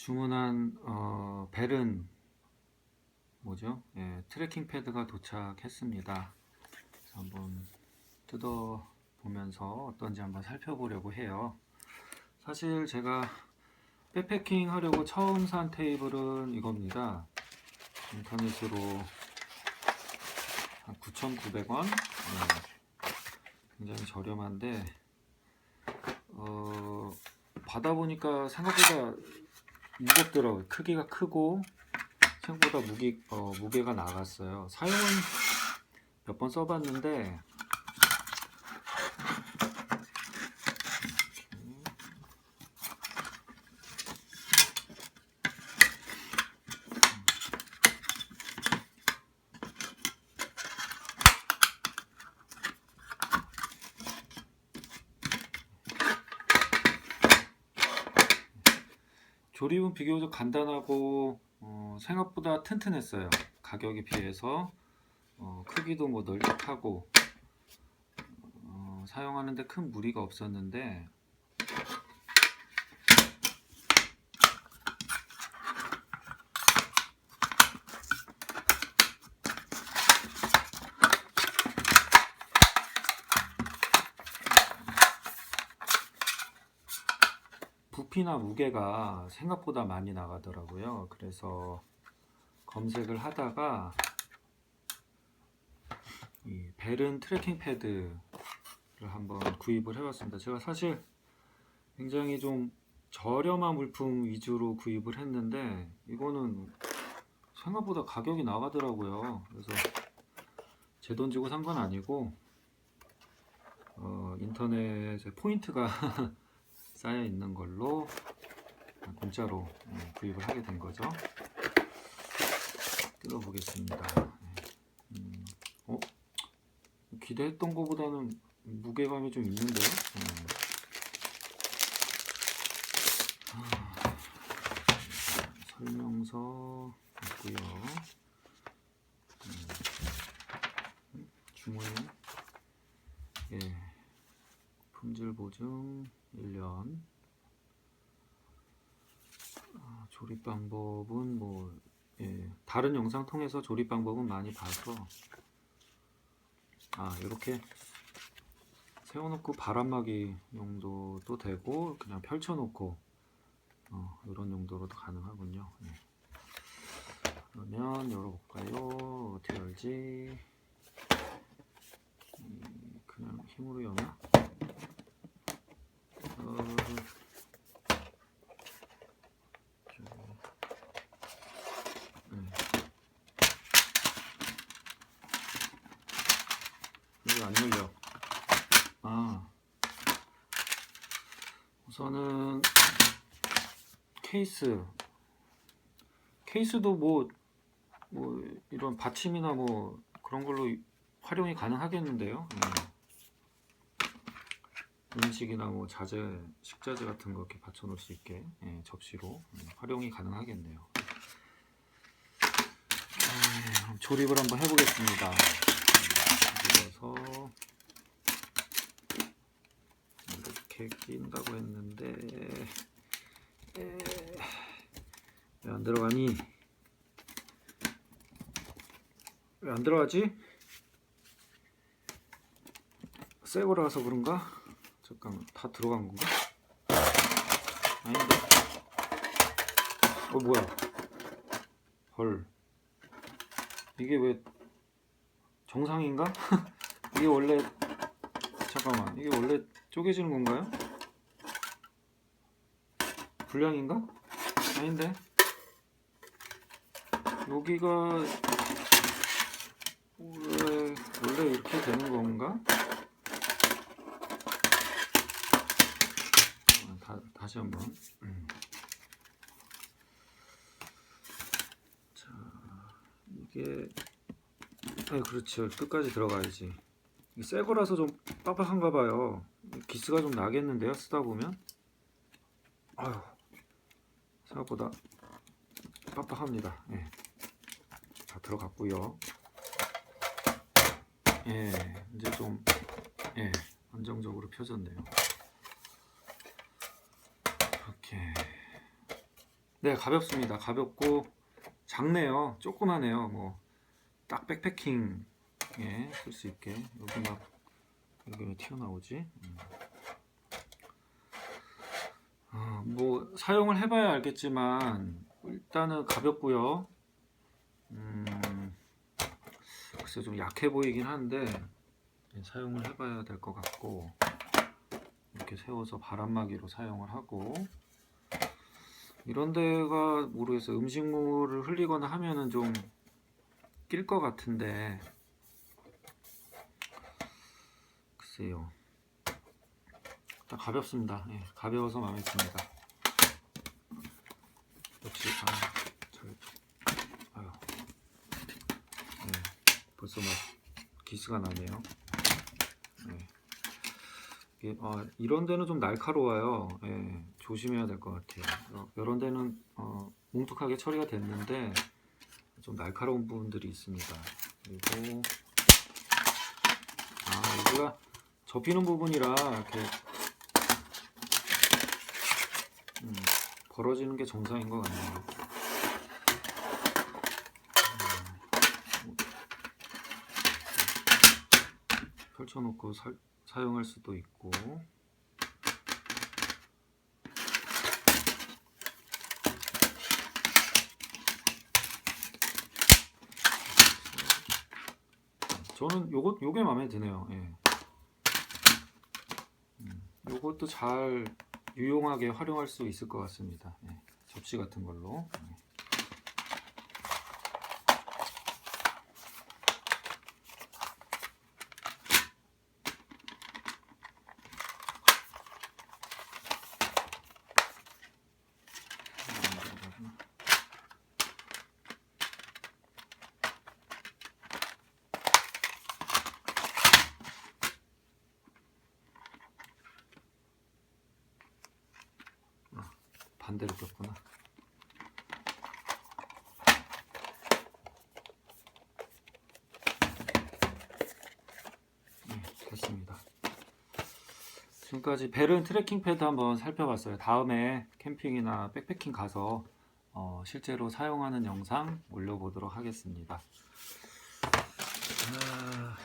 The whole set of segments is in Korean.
주문한 어, 벨은 뭐죠? 예, 트래킹 패드가 도착했습니다. 한번 뜯어 보면서 어떤지 한번 살펴보려고 해요. 사실 제가 백패킹 하려고 처음 산 테이블은 이겁니다. 인터넷으로 한 9,900원. 굉장히 저렴한데 어, 받아보니까 생각보다 무겁더라고요. 크기가 크고 생각보다 무게 어, 무게가 나갔어요. 사용은 몇 번 써봤는데 조립은 비교적 간단하고 어, 생각보다 튼튼했어요. 가격에 비해서 어, 크기도 뭐 널찍하고 어, 사용하는데 큰 무리가 없었는데 부피나 무게가 생각보다 많이 나가더라고요. 그래서 검색을 하다가 이 벨은 트래킹 패드를 한번 구입을 해봤습니다. 제가 사실 굉장히 좀 저렴한 물품 위주로 구입을 했는데 이거는 생각보다 가격이 나가더라고요. 그래서 제 돈 주고 산 건 아니고 어, 인터넷에 포인트가 쌓여 있는 걸로 공짜로 음, 구입을 하게 된 거죠. 뜯어보겠습니다. 네. 음, 어? 기대했던 것보다는 무게감이 좀 있는데요. 음. 아, 설명서 있고요. 음, 주문 예. 품질 보증 1년. 아, 조립 방법은 뭐 예, 다른 영상 통해서 조립 방법은 많이 봐서. 아 이렇게 세워놓고 바람막이 용도도 되고 그냥 펼쳐놓고 어, 이런 용도로도 가능하군요. 예. 그러면 열어볼까요? 어떻게 열지? 음, 그냥 힘으로 여나 네. 이거 안 열려. 아, 우선은 케이스. 케이스도 뭐, 뭐 이런 받침이나 뭐 그런 걸로 활용이 가능하겠는데요. 네. 음식이나 뭐 자재, 식자재 같은 거 이렇게 받쳐 놓을 수 있게 예, 접시로 음, 활용이 가능하겠네요. 아, 그럼 조립을 한번 해보겠습니다. 그래서 이렇게 끼인다고 했는데 왜 안 들어가니? 왜 안 들어가지? 새 거라서 그런가? 잠깐만 다 들어간 건가? 아닌데 어 뭐야 헐 이게 왜 정상인가? 이게 원래 잠깐만 이게 원래 쪼개지는 건가요? 불량인가? 아닌데 여기가 원래 이렇게 되는 건가? 아, 다, 다시 한번. 음. 자, 이게, 아, 그렇죠. 끝까지 들어가야지. 새 거라서 좀 빡빡한가 봐요. 기스가 좀 나겠는데요, 쓰다 보면. 아유, 생각보다 빡빡합니다. 예. 다 들어갔고요. 예, 이제 좀, 예, 안정적으로 펴졌네요. 이렇게 네, 가볍습니다. 가볍고 작네요. 조그마네요. 뭐 딱 백패킹에 쓸 수 있게 여기 막 여기 왜 튀어나오지? 음. 아, 뭐 사용을 해봐야 알겠지만 일단은 가볍고요. 음, 글쎄 좀 약해 보이긴 한데 네, 사용을 해봐야 될 것 같고 이렇게 세워서 바람막이로 사용을 하고 이런 데가 모르겠어요. 음식물을 흘리거나 하면은 좀 낄 것 같은데 글쎄요. 일단 가볍습니다. 예, 가벼워서 마음에 듭니다. 역시 아, 잘, 아유, 네, 벌써 막 기스가 나네요. 네. 아, 이런 데는 좀 날카로워요. 예, 조심해야 될 것 같아요. 어, 이런 데는 어, 뭉툭하게 처리가 됐는데 좀 날카로운 부분들이 있습니다. 그리고 아 여기가 접히는 부분이라 이렇게 음, 벌어지는 게 정상인 것 같네요. 음, 펼쳐놓고 사, 사용할 수도 있고 저는 요것 요게 마음에 드네요. 예. 음, 요것도 잘 유용하게 활용할 수 있을 것 같습니다. 예. 접시 같은 걸로. 예. 반대로 꼈구나. 네, 됐습니다. 지금까지 베른 트레킹 패드 한번 살펴봤어요. 다음에 캠핑이나 백패킹 가서 어, 실제로 사용하는 영상 올려보도록 하겠습니다. 아,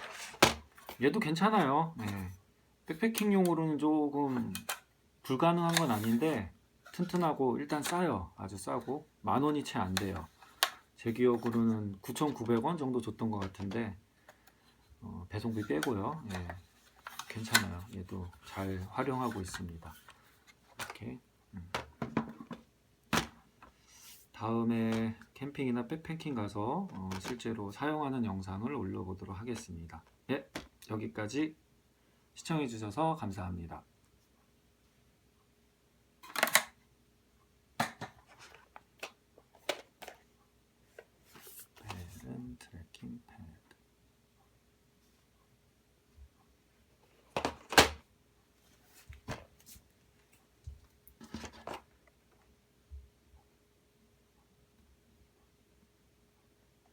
얘도 괜찮아요. 네. 백패킹용으로는 조금 불가능한 건 아닌데 튼튼하고 일단 싸요. 아주 싸고 만 원이 채 안 돼요. 제 기억으로는 9,900원 정도 줬던 것 같은데 어, 배송비 빼고요. 예, 괜찮아요. 얘도 잘 활용하고 있습니다. 이렇게 음. 다음에 캠핑이나 백패킹 가서 어, 실제로 사용하는 영상을 올려보도록 하겠습니다. 예, 여기까지 시청해주셔서 감사합니다.